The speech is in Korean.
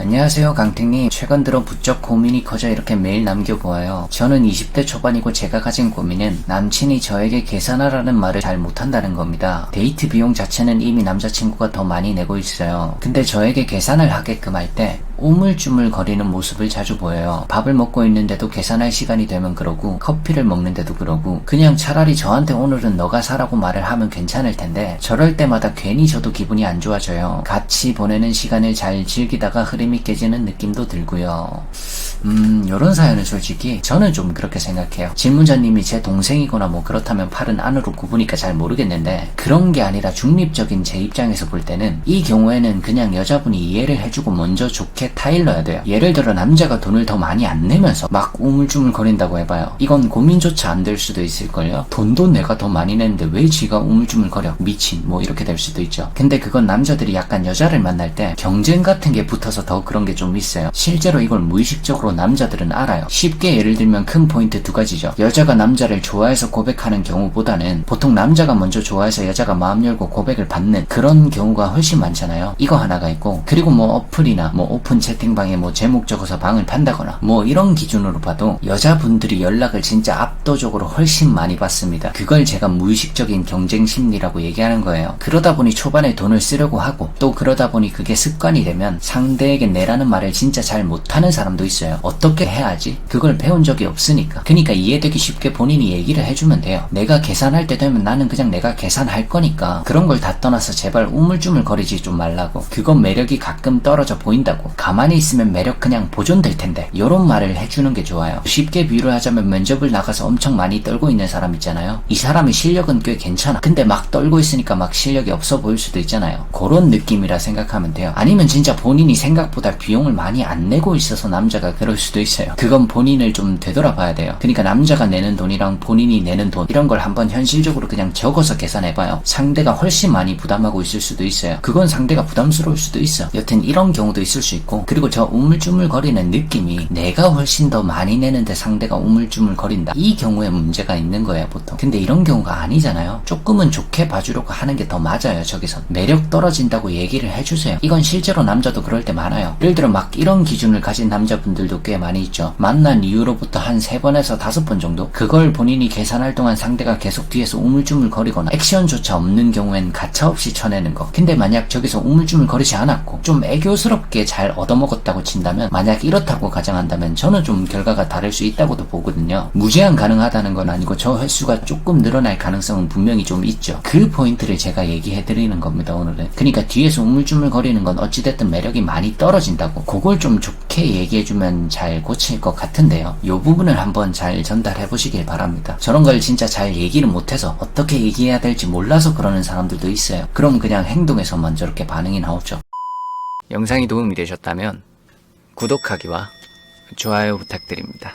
안녕하세요 강택님. 최근 들어 부쩍 고민이 커져 이렇게 매일 남겨보아요. 저는 20대 초반이고 제가 가진 고민은 남친이 저에게 계산하라는 말을 잘 못한다는 겁니다. 데이트 비용 자체는 이미 남자친구가 더 많이 내고 있어요. 근데 저에게 계산을 하게끔 할 때 우물쭈물 거리는 모습을 자주 보여요. 밥을 먹고 있는데도 계산할 시간이 되면 그러고 커피를 먹는데도 그러고 그냥 차라리 저한테 오늘은 너가 사라고 말을 하면 괜찮을 텐데 저럴 때마다 괜히 저도 기분이 안 좋아져요. 같이 보내는 시간을 잘 즐기다가 흐름이 깨지는 느낌도 들고요 음, 요런 사연은 솔직히 저는 좀 그렇게 생각해요. 질문자님이 제 동생이거나 뭐 그렇다면 팔은 안으로 굽으니까 잘 모르겠는데 그런 게 아니라 중립적인 제 입장에서 볼 때는 이 경우에는 그냥 여자분이 이해를 해주고 먼저 좋게 타일러야 돼요. 예를 들어 남자가 돈을 더 많이 안 내면서 막 우물쭈물 거린다고 해봐요. 이건 고민조차 안 될 수도 있을걸요. 돈도 내가 더 많이 내는데 왜 지가 우물쭈물 거려? 미친 뭐 이렇게 될 수도 있죠. 근데 그건 남자들이 약간 여자를 만날 때 경쟁 같은 게 붙어서 더 그런 게 좀 있어요. 실제로 이걸 무의식적으로 남자들은 알아요. 쉽게 예를 들면 큰 포인트 두 가지죠. 여자가 남자를 좋아해서 고백하는 경우보다는 보통 남자가 먼저 좋아해서 여자가 마음 열고 고백을 받는 그런 경우가 훨씬 많잖아요. 이거 하나가 있고 그리고 뭐 어플이나 뭐 오픈 채팅방에 뭐 제목 적어서 방을 판다거나 뭐 이런 기준으로 봐도 여자분들이 연락을 진짜 압도적으로 훨씬 많이 받습니다. 그걸 제가 무의식적인 경쟁 심리라고 얘기하는 거예요. 그러다 보니 초반에 돈을 쓰려고 하고 또 그러다 보니 그게 습관이 되면 상대에게 내라는 말을 진짜 잘 못하는 사람도 있어요. 어떻게 해야지? 그걸 배운 적이 없으니까. 그러니까 이해되기 쉽게 본인이 얘기를 해주면 돼요. 내가 계산할 때 되면 나는 그냥 내가 계산할 거니까 그런 걸 다 떠나서 제발 우물쭈물 거리지 좀 말라고. 그건 매력이 가끔 떨어져 보인다고. 가만히 있으면 매력 그냥 보존될 텐데. 요런 말을 해주는 게 좋아요. 쉽게 비유를 하자면 면접을 나가서 엄청 많이 떨고 있는 사람 있잖아요. 이 사람의 실력은 꽤 괜찮아. 근데 막 떨고 있으니까 막 실력이 없어 보일 수도 있잖아요. 그런 느낌이라 생각하면 돼요. 아니면 진짜 본인이 생각보다 비용을 많이 안 내고 있어서 남자가 그럴 수도 있어요. 그건 본인을 좀 되돌아봐야 돼요. 그러니까 남자가 내는 돈이랑 본인이 내는 돈 이런 걸 한번 현실적으로 그냥 적어서 계산해봐요. 상대가 훨씬 많이 부담하고 있을 수도 있어요. 그건 상대가 부담스러울 수도 있어. 여튼 이런 경우도 있을 수 있고 그리고 저 우물쭈물 거리는 느낌이 내가 훨씬 더 많이 내는데 상대가 우물쭈물 거린다. 이 경우에 문제가 있는 거예요 보통. 근데 이런 경우가 아니잖아요. 조금은 좋게 봐주려고 하는 게 더 맞아요 저기선. 매력 떨어진다고 얘기를 해주세요. 이건 실제로 남자도 그럴 때 많아요. 예를 들어 막 이런 기준을 가진 남자분들도 꽤 많이 있죠. 만난 이후로부터 한세 번에서 다섯 번 정도? 그걸 본인이 계산할 동안 상대가 계속 뒤에서 우물쭈물 거리거나 액션조차 없는 경우엔 가차없이 쳐내는 거. 근데 만약 저기서 우물쭈물 거리지 않았고 좀 애교스럽게 잘 얻어먹었다고 친다면 만약 이렇다고 가정한다면 저는 좀 결과가 다를 수 있다고도 보거든요. 무제한 가능하다는 건 아니고 저 횟수가 조금 늘어날 가능성은 분명히 좀 있죠. 그 포인트를 제가 얘기해 드리는 겁니다 오늘은. 그러니까 뒤에서 우물쭈물 거리는 건 어찌됐든 매력이 많이 떨어진다고. 그걸 좀 좋게 얘기해주면 잘 고칠 것 같은데요. 요 부분을 한번 잘 전달해 보시길 바랍니다. 저런 걸 진짜 잘 얘기를 못해서 어떻게 얘기해야 될지 몰라서 그러는 사람들도 있어요. 그럼 그냥 행동에서만 저렇게 반응이 나오죠. 영상이 도움이 되셨다면 구독하기와 좋아요 부탁드립니다.